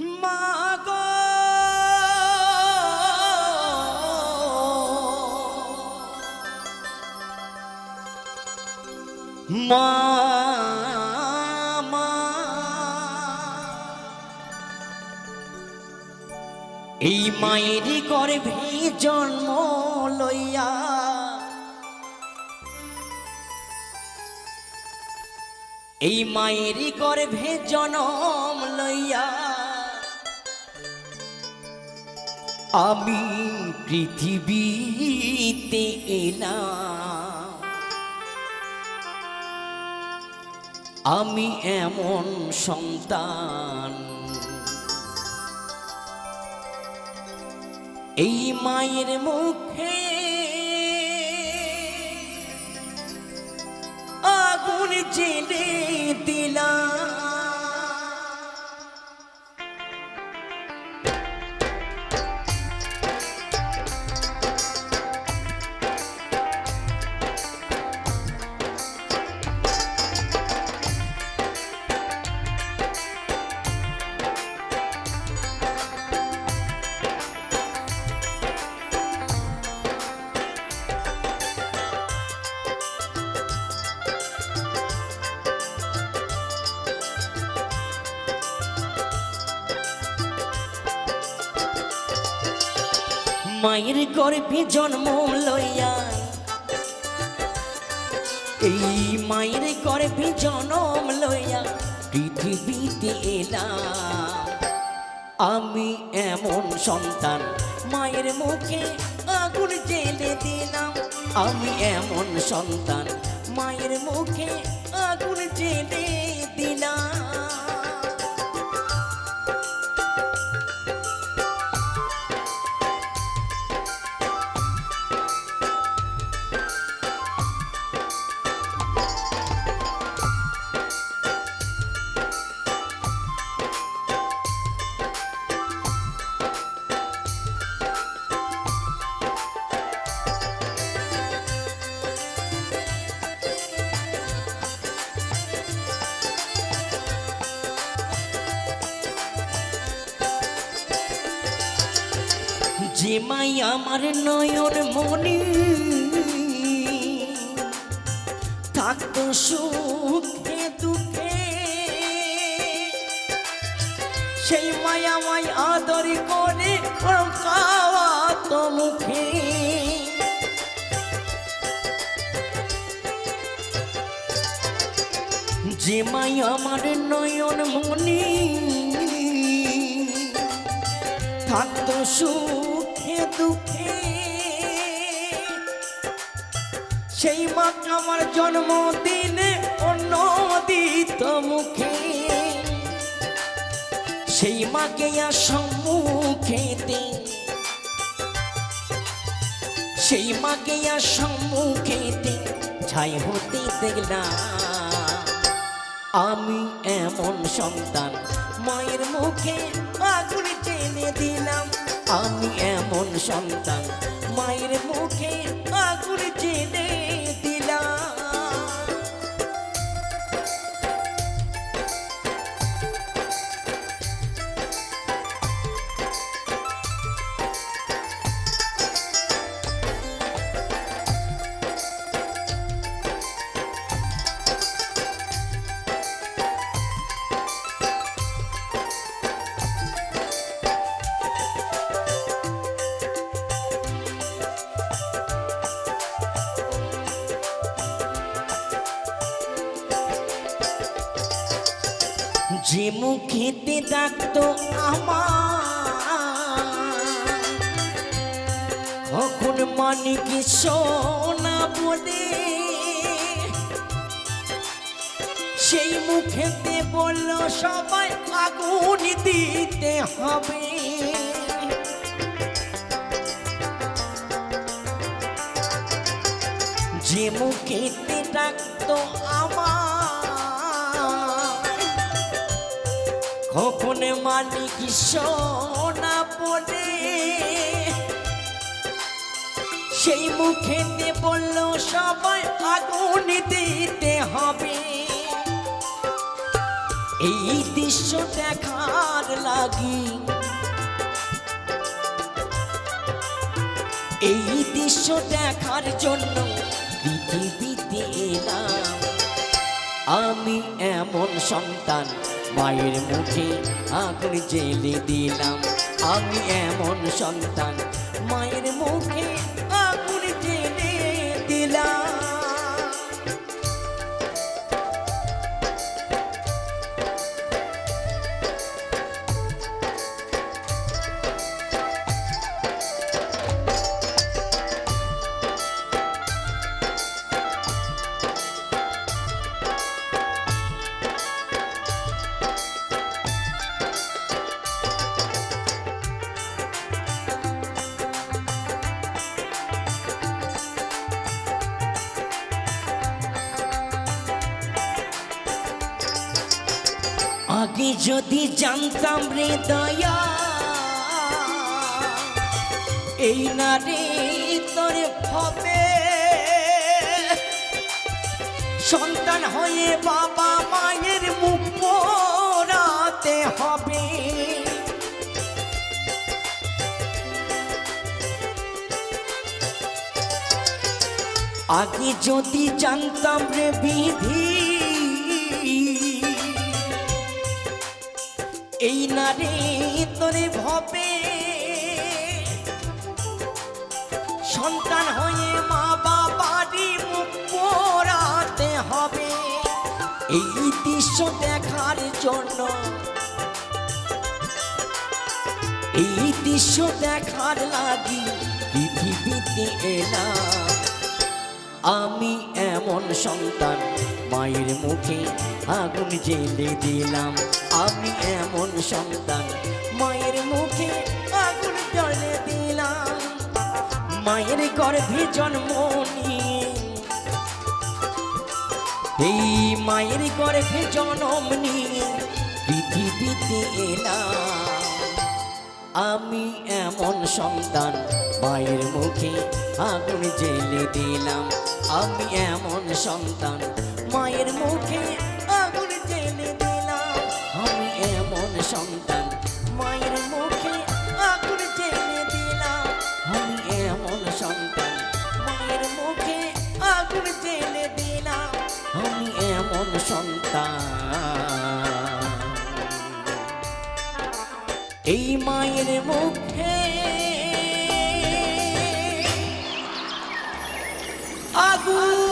মা। এই মায়েরই গর্ভে জন্ম লইয়া এই মায়েরই গর্ভে জনম লইয়া আমি পৃথিবীতে এলাম। আমি এমন সন্তান। এই মায়ের মুখে আগুন জেলে দিলাম। মায়ের গর্ভে জন্ম লইয়া। এই মায়ের গর্ভে জন্ম লইয়া পৃথিবীতে এলাম। আমি এমন সন্তান, মায়ের মুখে আগুন জেলে দিলাম। আমি এমন সন্তান, মায়ের মুখে আগুন জেলে দিলাম। যে মাই আমার নয়ন মনি। থাকতো সুখে দুঃখে। সেই মাই আদর করে তো মুখে। যে মাই আমার নয়ন মনি। থাকতো সুখে দুঃখে। সেই মা আমার জন্মদিনে, অন্য দিত মুখে। সেই মাকে আর সম্মুখেতে সেই মাকে আর সম্মুখেতে ছাই হতে দেখলাম, আমি এমন সন্তান, মায়ের মুখে আগুন টেনে দিলাম। আমি এমন সন্তান মায়ের মুখে আগুন টেনে যে মুখেতে ডাকতো আমার, কখন মানিক সোনা বলে? সেই মুখেতে বলল, সবাই আগুন দিতে হবে। যে মুখেতে ডাকতো কখন মালিক সোনা পড়ে। সেই মুখেতে বলল, সবাই আগুন দিতে হবে। এই দৃশ্য দেখার লাগি। এই দৃশ্য দেখার জন্য পৃথিবীতে এলাম। আমি এমন সন্তান মায়ের মুখে আগুন জেলে দিলাম। আমি এমন সন্তান মায়ের মুখে আগে যদি জানতাম রে দয়া এই না রে তোর হবে। সন্তান হয়ে বাবা মায়ের মুখ পোড়াতে হবে। আগে যদি জানতাম রে বিধি এই নারে তোরে ভবে। সন্তান হয়ে মা বাবারই মুখ পোড়াতে হবে। এই দৃশ্য দেখার জন্য। এই দৃশ্য দেখার লাগি পৃথিবীতে এলাম। আমি এমন সন্তান, মায়ের মুখে আগুন জেলে দিলাম। আমি এমন সন্তান। মায়ের মুখে আগুন জ্বলে দিলাম। মায়ের গর্ভে জন্ম নিয়ে। এই মায়ের গর্ভে জন্ম নিয়ে পৃথিবীতে এলাম। আমি এমন সন্তান, মায়ের মুখে আগুন জেলে দিলাম। আমি এমন সন্তান, মায়ের মুখে সন্তান। মায়ের মুখে আগুন দিলাম, আমি এমন সন্তান। মায়ের মুখে আগুন জেলে দিলাম, আমি এমন সন্তান। এই মায়ের মুখে আগুন